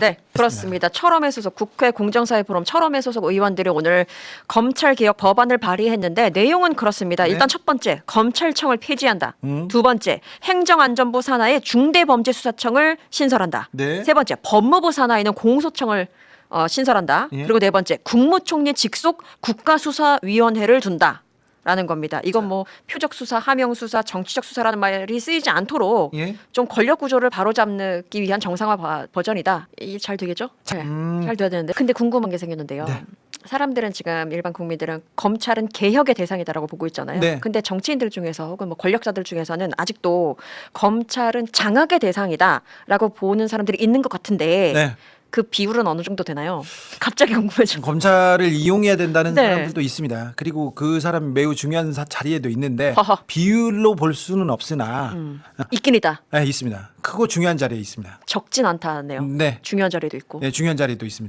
네, 그렇습니다. 철험의 소속 국회 공정사회 포럼 철험의 소속 의원들이 오늘 검찰 개혁 법안을 발의했는데 내용은 그렇습니다. 네. 일단 첫 번째 검찰청을 폐지한다. 음. 두 번째 행정안전부 산하에 중대범죄수사청을 신설한다. 네. 세 번째 법무부 산하에는 공소청을 어, 신설한다. 예. 그리고 네 번째 국무총리 직속 국가수사위원회를 둔다. 라는 겁니다. 이건 뭐 표적 수사, 하명 수사, 정치적 수사라는 말이 쓰이지 않도록 예. 좀 권력 구조를 바로잡기 위한 정상화 바- 버전이다. 이게 잘 되겠죠? 네, 음. 잘 돼야 되는데. 근데 궁금한 게 생겼는데요. 네. 사람들은 지금 일반 국민들은 검찰은 개혁의 대상이다라고 보고 있잖아요. 네. 근데 정치인들 중에서 혹은 뭐 권력자들 중에서는 아직도 검찰은 장악의 대상이다라고 보는 사람들이 있는 것 같은데 네. 그 비율은 어느 정도 되나요? 갑자기 궁금해져. 검찰을 이용해야 된다는 네. 사람들도 있습니다. 그리고 그 사람 매우 중요한 사- 자리에도 있는데 허허. 비율로 볼 수는 없으나 음. 있긴 있다. 네, 있습니다. 크고 중요한 자리에 있습니다. 적진 않다네요. 네. 중요한 자리도 있고. 네, 중요한 자리도 있습니다.